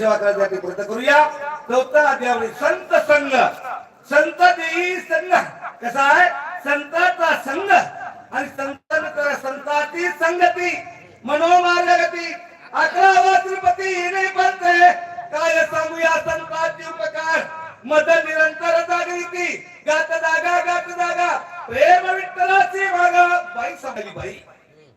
सेवा करण्यासाठी प्रयत्न करूया चौथा अध्याय संत संघ. संत देही संघ. कसा आहे? संताचा संघ. आणि संत संताची संगती. मनोमार्गती अकरावा तिरुपती येणे बनते काय सांगूया संतांचे उपकार मद निरंतर जागृती. गात जागा गात जागा. प्रेम विठ्ठलाची भागा बाई सांगली बाई.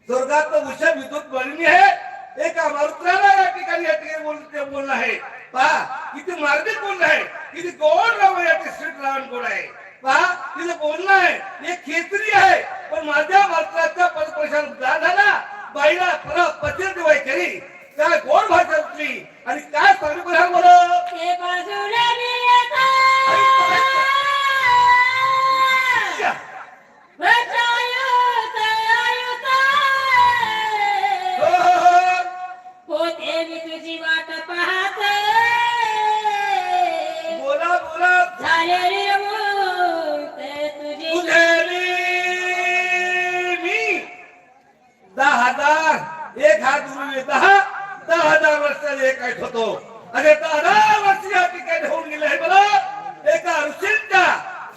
स्वर्गात उषा विद्युत बळणी आहे. एका मारुत्राला या ठिकाणी या ठिकाणी बोल बोलणं आहे. पहा किती मार्मिक बोलणं आहे. किती गोड राम या ठिकाणी श्री रावण गोड आहे. हजार दहा दहा हजार वर्षाने एक ऐक होतो. अरे दहा वर्ष या ठिकाणी होऊन गेले आहे बरं एका ऋषींच्या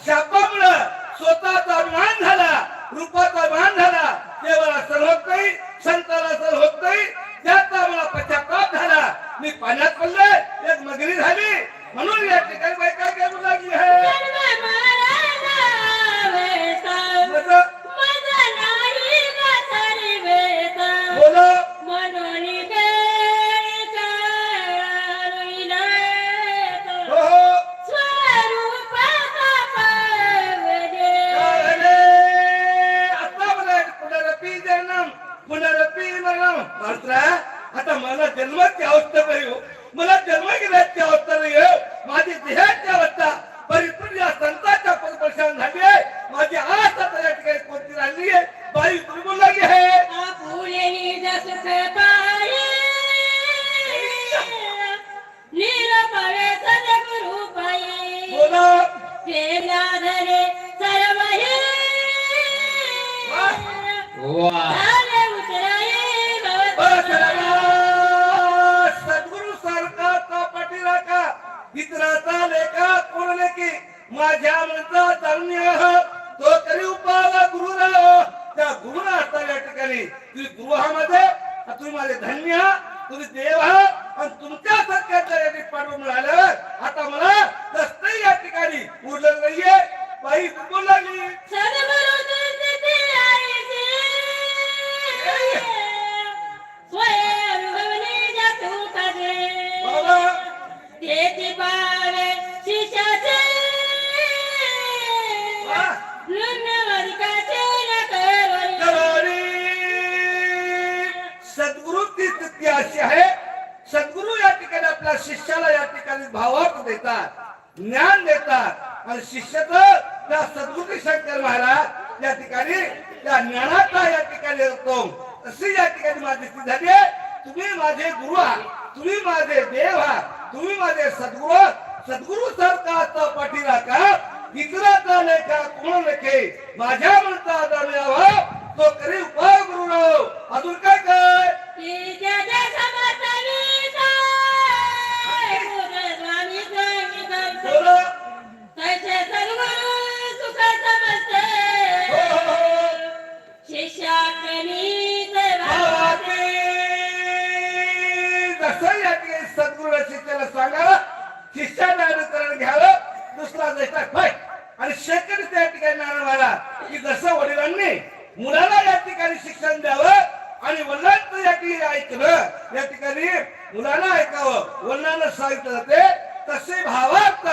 शापामुळं स्वतःचा मान झाला रूपाचा मान झाला. देवाला सर होत नाही संताला सर होत नाही. त्याचा मला पश्चाताप झाला. मी पाण्यात पडले एक मगरी झाली. म्हणून या ठिकाणी बाई काय काय लागली आहे उतराये भवतु. सद्गुरु सारखा पाठी राखा इतराचा लेखा कोण लेखी माझ्या तो तरी उपाला गुरु राव त्या गुरुला असता या ठिकाणी तुम्ही गृहामध्ये तुम्ही माझे धन्य तुम्ही देव आहात. आणि तुमच्या सारख्याच्या या ठिकाणी पाठवून मिळाल्यावर आता मला शंकर महाराज या ठिकाणी त्या ज्ञानाचा या ठिकाणी असतो तशी या ठिकाणी माझी स्थिती झाली तुम्ही माझे गुरु आहात. तुम्ही माझे देव आहात. तुम्ही माझे सद्गुरू सद्गुरु सरकारचा पाठीला का? इतराचा लेखा कोण लेखे? माझ्या म्हणता आदर तो करी उपाय गुरु अजून काय काय? त्याला सांगावं शिष्याने अनुकरण घ्यावं दुसरा देशा होय. आणि शेकडे त्या ठिकाणी नाणं मारा की जसं वडिलांनी मुलाला या ठिकाणी शिक्षण द्यावं आणि वडिलांचं या ठिकाणी ऐकलं या ठिकाणी मुलाला ऐकावं वडिलांना सांगितलं जाते तसे भावार्थ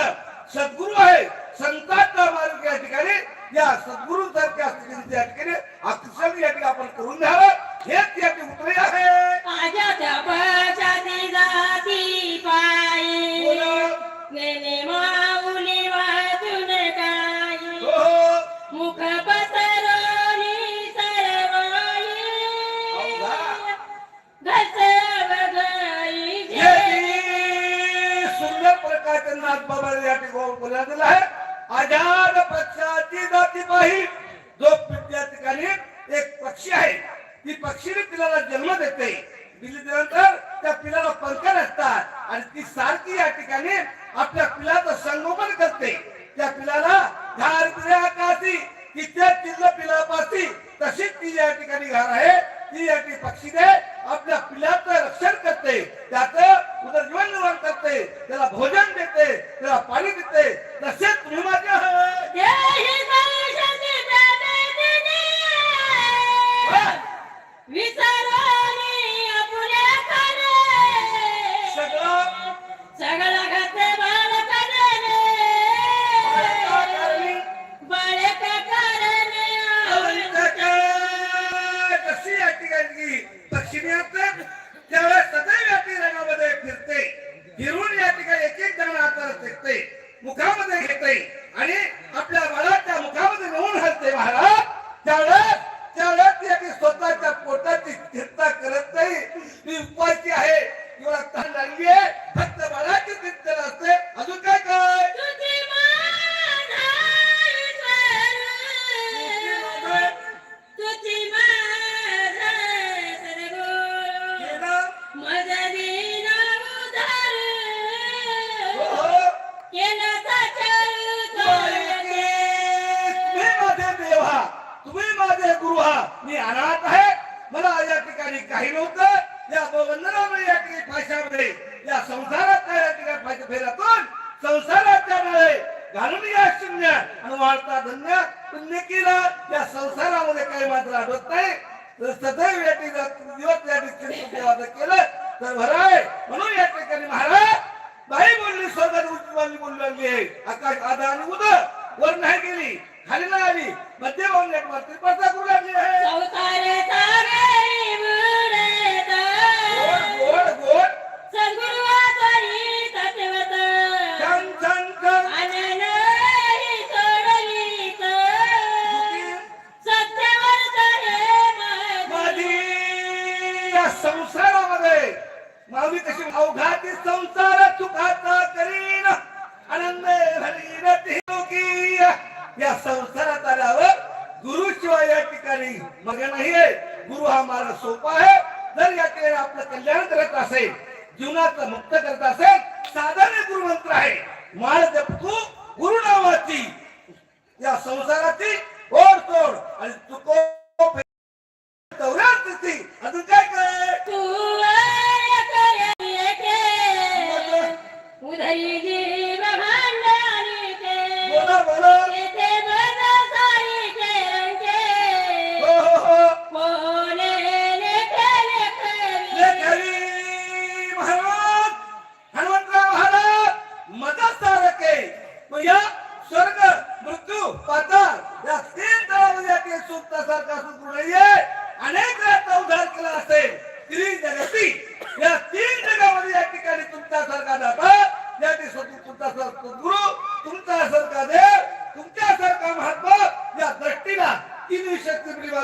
सद्गुरु आहे. संतांचा मार्ग या ठिकाणी या सद्गुरु सारख्या या ठिकाणी अक्षर या ठिकाणी आपण करून घ्यावं. हेच या ठिकाणी उतरे आहे. घेतलेला आहे आझाद पक्षाची जाती पाहिजे जो त्या ठिकाणी एक पक्षी आहे ती पक्षीने पिलाला जन्म देते. दिली त्यानंतर त्या पिलाला पंख असतात आणि ती सारखी या ठिकाणी आपल्या पिलाचं संगोपन करते. त्या पिलाला घार पिल्या काशी तिथे तिथलं पिलापासी तशीच ती या ठिकाणी घार आहे. आत्मा भराय म्हणून या ठिकाणी महाराज बाई बोलली स्वर्गात उजवाली बोलू लागली आहे. आकाश आधार उद वर नाही गेली खाली नाही आली. मध्यभागी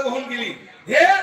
होऊन गेली. हे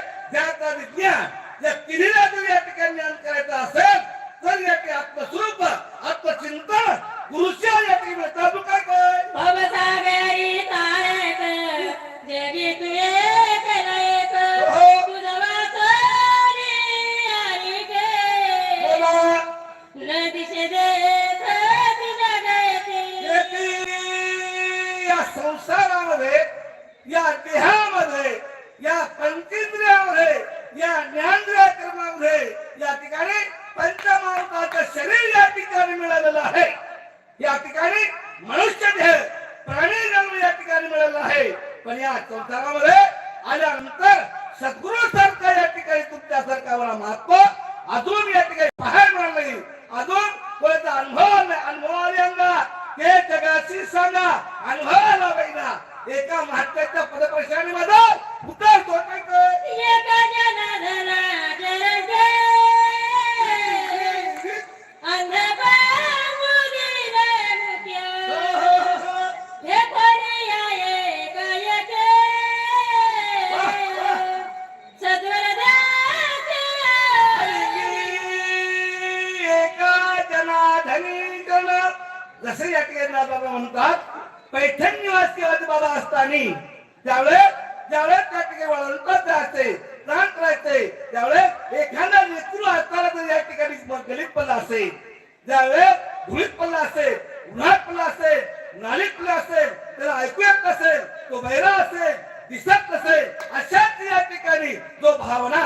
असेल त्याला ऐकू येत नसेल तो बहिरा असेल दिसत नसेल अशाच या ठिकाणी जो भावना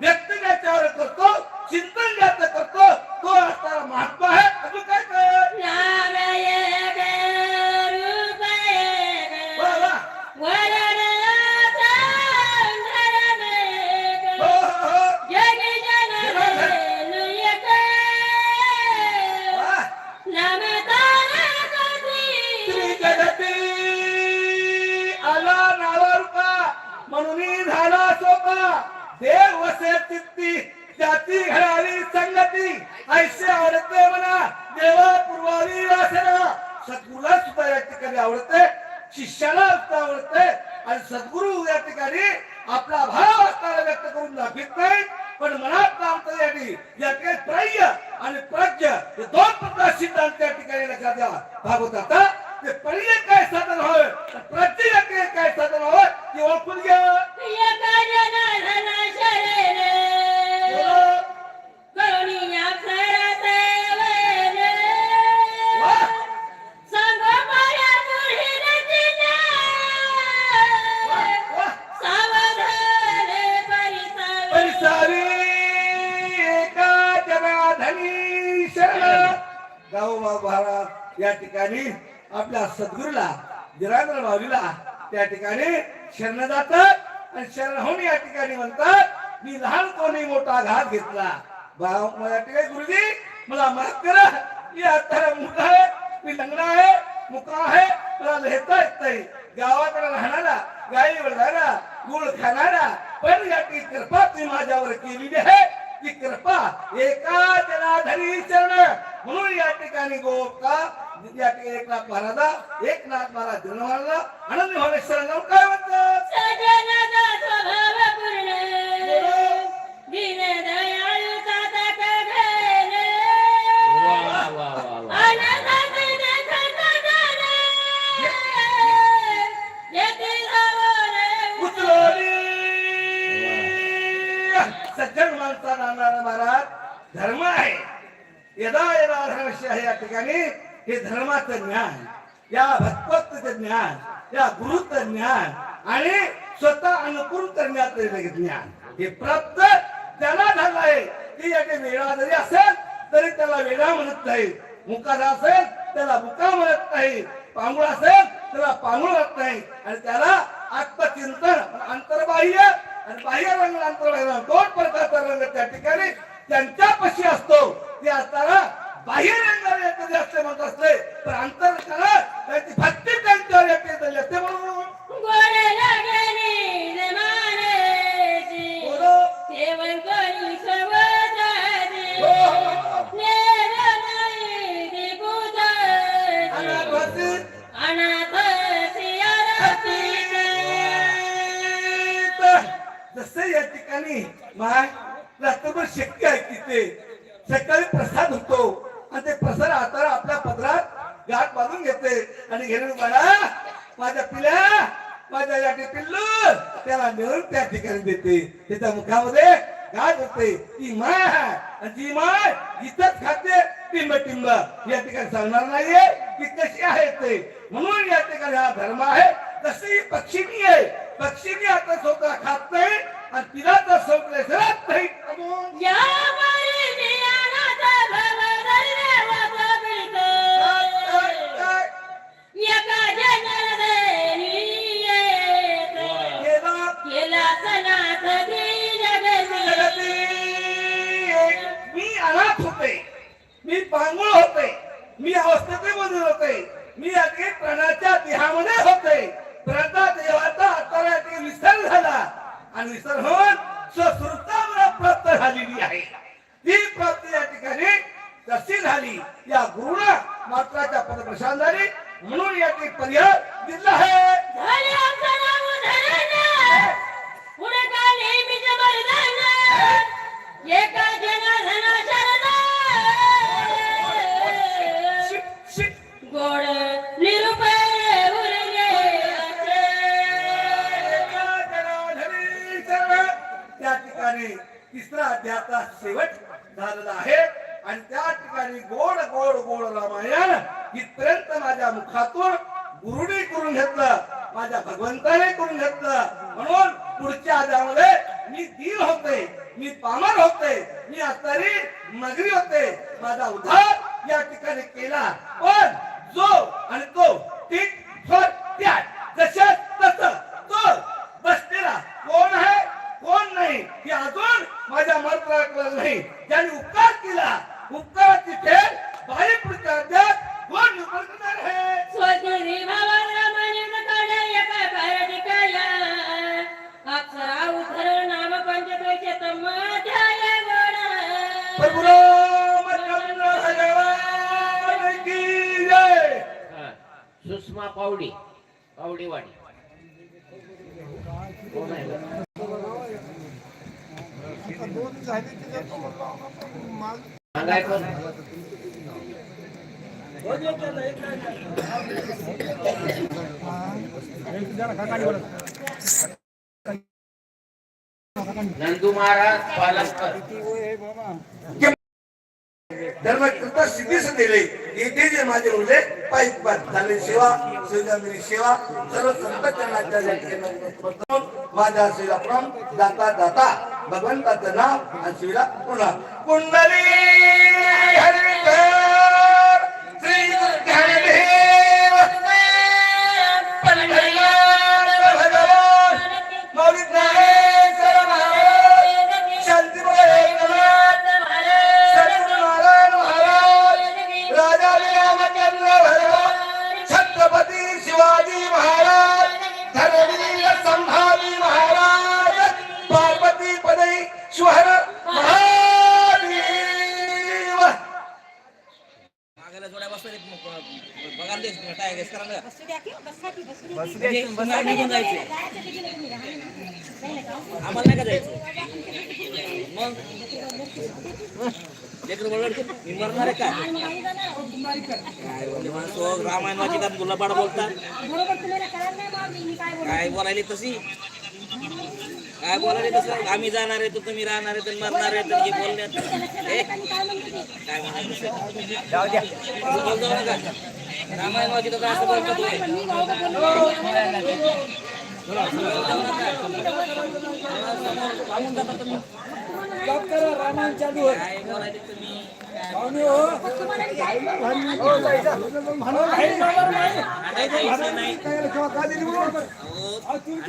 व्यक्त ज्याच्यावर करतो चिंतन ज्याचं करतो तो असणारा महात्मा आहे अजून काय कर म्हणून झाला सोपा. देव वसे तित्ती जाती घराली संगती. ऐसे आवडते मला देवा पूर्वावी वासना सद्गुरूला सुद्धा या ठिकाणी आवडते शिष्याला सुद्धा आवडते. आणि सद्गुरू या ठिकाणी आपला भाव असताना व्यक्त करून दाखवित नाही पण मनात आमचं या ठिकाणी त्रय्य आणि प्रज्ञ हे दोन प्रकार सिद्धांत त्या ठिकाणी लक्षात द्या भागवत आता ते पहिले काय साधन हवं प्रज्ञ या ठिकाणी काय साधन हवं ते ओळखून घ्या सद्गुरूला भावीला त्या ठिकाणी शरण जातात आणि शरण होऊन या ठिकाणी म्हणतात मी लहान कोणी मोठा घात घेतला. मला ठिकाणी गुरुजी? मला माफ करा. मी आता मुका आहे. मी लग्न आहे. मुका आहे. मला लिहिता येत नाही. गावाकडे राहणारा गाई वळणारा गुळ खाणारा पण याची ती कृपा तुम्ही माझ्यावर केलेली आहे. ती कृपा एका जनाधरी चरण म्हणून या ठिकाणी गोका या ठिकाणी एक नाथ महाराजा एक नाथ म्हणतात सजनाचा स्वभाव पूर्ण. दीनदयाळू साधक घन. आनंदाचे देखत जन. येथे जावं उचलोली सज्जन माणसा नांदणारा महाराज धर्म आहे यदा यदा आहे या ठिकाणी हे धर्माचं ज्ञान या भक्तत्वाचं ज्ञान या गुरुचं ज्ञान आणि स्वतः अनुकूल करण्याचं ज्ञान हे प्राप्त त्याला झालं आहे. की याचे वेळा जरी असेल तरी त्याला वेळा म्हणत नाही. मुकाचा असेल त्याला मुका म्हणत नाही. पांगुळ असेल त्याला पांगुळ म्हणत नाही. आणि त्याला आत्मचिंतन अंतर्बाह्य आणि बाह्य रंग अंतर्बाह्य दोन प्रकारचा रंग त्या ठिकाणी त्यांच्यापाशी असतो. ते असताना माय रात्रभर शक्य आहे की ते सकाळी प्रसाद होतो. आणि ते प्रसाद आता आपल्या पदरात गाठ बांधून घेते. आणि घेऊन बाळा माझ्या पिल्या माझ्या या पिल्लू त्याला मिळून त्या ठिकाणी देते. त्याच्या मुखामध्ये गाठ होते. ती माय आहे जी माय इथंच खाते टिंब टिंब या ठिकाणी सांगणार नाहीये. की कशी आहे ते? म्हणून या ठिकाणी हा धर्म आहे. तशी पक्षिणी आहे पक्षीनी आता स्वतः खात नाही आणि तिला तर स्वतः राहत नाही. झाली म्हणून या ठिकाणी पर्याय दिला आहे. एका. गोड निरुपय त्या ठिकाणी तिसरा अध्यायाचा शेवट झालेला आहे आणि त्या ठिकाणी गोड गोड रामायण इथपर्यंत माझ्या मुखातून गुरुने करून घेतलं माझ्या भगवंताने करून घेतलं. म्हणून पुढच्या आजामध्ये मी दीन होते मी पामर होते मी अतरी नगरी होते. माझा उद्धार या ठिकाणी केला. पण जो आणि तो ठीक जशा तस तो बसलेला कोण आहे कोण नाही हे अजून माझ्या मनात नाही. ज्यांनी उपकार केला उपकाराची फेर बारी पुढच्या कोण करणार आहे स्वदेवी भावाला एका अक्षरा नाम गोड भगवान की जय. हा. सुषमा पावडी पावडीवाडी. कोण आहे? नंदू महाराज पालनकर. धर्मकृता सिद्धीस दिले. येथे जे माझे उरले पाईक पात झाले सेवा सुजामिरी सेवा सर्व संत चरणाच्या माझ्या सेवा प्रम दाता दाता भगवंताचं नाव आणि शिवला पुन्हा. कुंडली! निघून जायचे आम्हाला नाही का जायचं मग? मी मरणार आहे काय रामायण वाचितात गुलाबाड बोलतात. काय बोलायली तशी? काय बोलायली तसं आम्ही जाणार आहे तर तुम्ही राहणार आहे तर मरणार आहे तर हे बोलण्यात हे? काय म्हणायचं जाऊ द्या. बोलतो नका. रामायण वाचितात असं जाता तुम्ही काय बोलायले तुम्ही? नाही.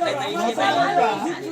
नाही.